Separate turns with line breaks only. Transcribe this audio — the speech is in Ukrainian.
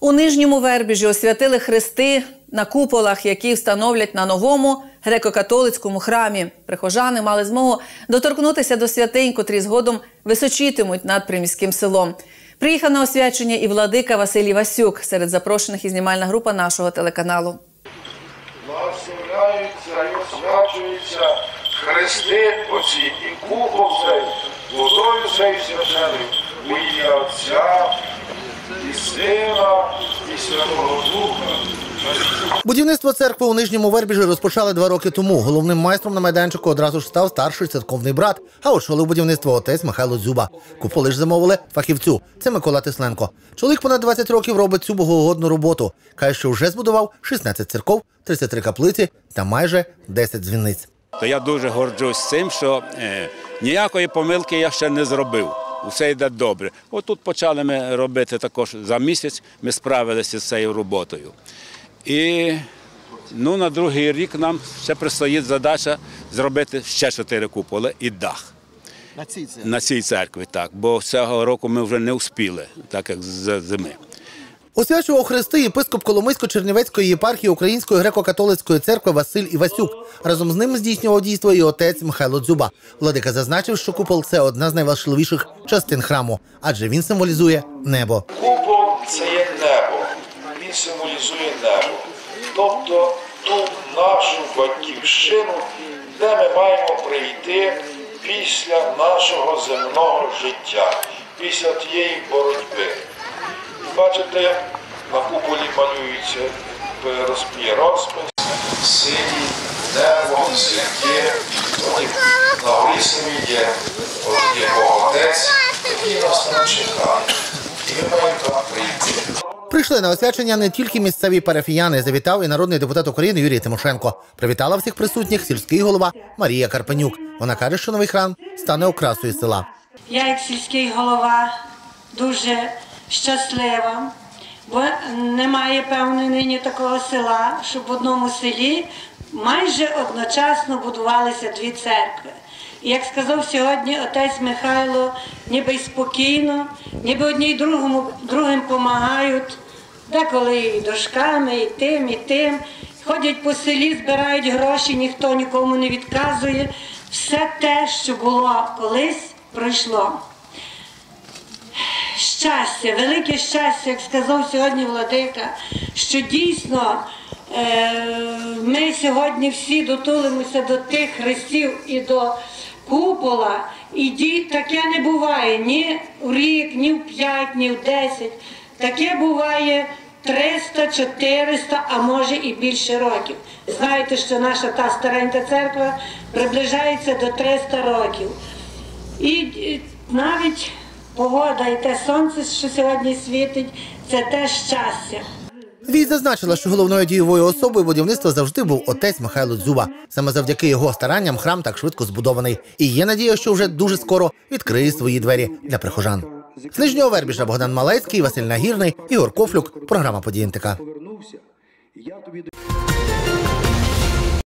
У нижньому вербіжі освятили хрести на куполах, які встановлять на новому греко-католицькому храмі. Прихожани мали змогу доторкнутися до святинь, котрі згодом височитимуть над приміським селом. Приїхав на освячення і владика Василій Васюк серед запрошених і знімальна група нашого телеканалу.
Благословляються і освячуються хрести оці і купол цей, водою цей священий, у ім'я Отця і Сина, і Святого Духа.
Будівництво церкви у нижньому вербіжі розпочали два роки тому. Головним майстром на майданчику одразу ж став старший церковний брат, а очолив будівництво отець Михайло Дзюба. Куполи ж замовили фахівцю. Це Микола Тисленко. Чоловік понад 20 років робить цю богоугодну роботу. Каже, що вже збудував 16 церков, 33 каплиці та майже 10 дзвіниць.
То я дуже горджусь цим, що е, ніякої помилки я ще не зробив. Усе йде добре. Отут тут почали ми робити також за місяць, ми справилися з цією роботою. І ну, на другий рік нам ще предстоїть задача зробити ще чотири куполи і дах.
На цій церкві?
На цій церкві, так, бо цього року ми вже не успіли, так як з зими.
Освячував хрести єпископ Коломийсько-Чернівецької єпархії Української греко-католицької церкви Василь Івасюк. Разом з ним здійснював дійство і отець Михайло Дзюба. Владика зазначив, що купол це одна з найважливіших частин храму, адже він символізує небо.
Купол це є небо. Він символізує небо. Тобто ту нашу батьківщину, де ми маємо прийти після нашого земного життя, після тієї боротьби. Бачите, на куполі малюється розп'є розпис, сині, небо, святі, на горі є, є Бог Отець, який нас там чекає. І ми маємо там прийти.
Прийшли на освячення не тільки місцеві парафіяни. Завітав і народний депутат України Юрій Тимошенко. Привітала всіх присутніх сільський голова Марія Карпенюк. Вона каже, що новий храм стане окрасою села.
Я, як сільський голова, дуже щаслива, бо немає певно нині такого села, щоб в одному селі майже одночасно будувалися дві церкви. І як сказав сьогодні отець Михайло, ніби й спокійно, ніби одні другому, другим допомагають, деколи і дошками, і тим, і тим. Ходять по селі, збирають гроші, ніхто нікому не відказує. Все те, що було колись, пройшло. Щастя, велике щастя, як сказав сьогодні Владика, що дійсно е, ми сьогодні всі дотулимося до тих хрестів і до купола. І таке не буває ні в рік, ні в п'ять, ні в десять. Таке буває 300, 400, а може і більше років. Знаєте, що наша та старенька церква приближається до 300 років. І навіть погода і те сонце, що сьогодні світить, це те щастя.
Вість зазначила, що головною дієвою особою будівництва завжди був отець Михайло Дзюба. Саме завдяки його старанням храм так швидко збудований. І є надія, що вже дуже скоро відкриє свої двері для прихожан. З нижнього вербіжа Богдан Малецький, Василь Нагірний, Ігор Кофлюк. Програма «Події НТК».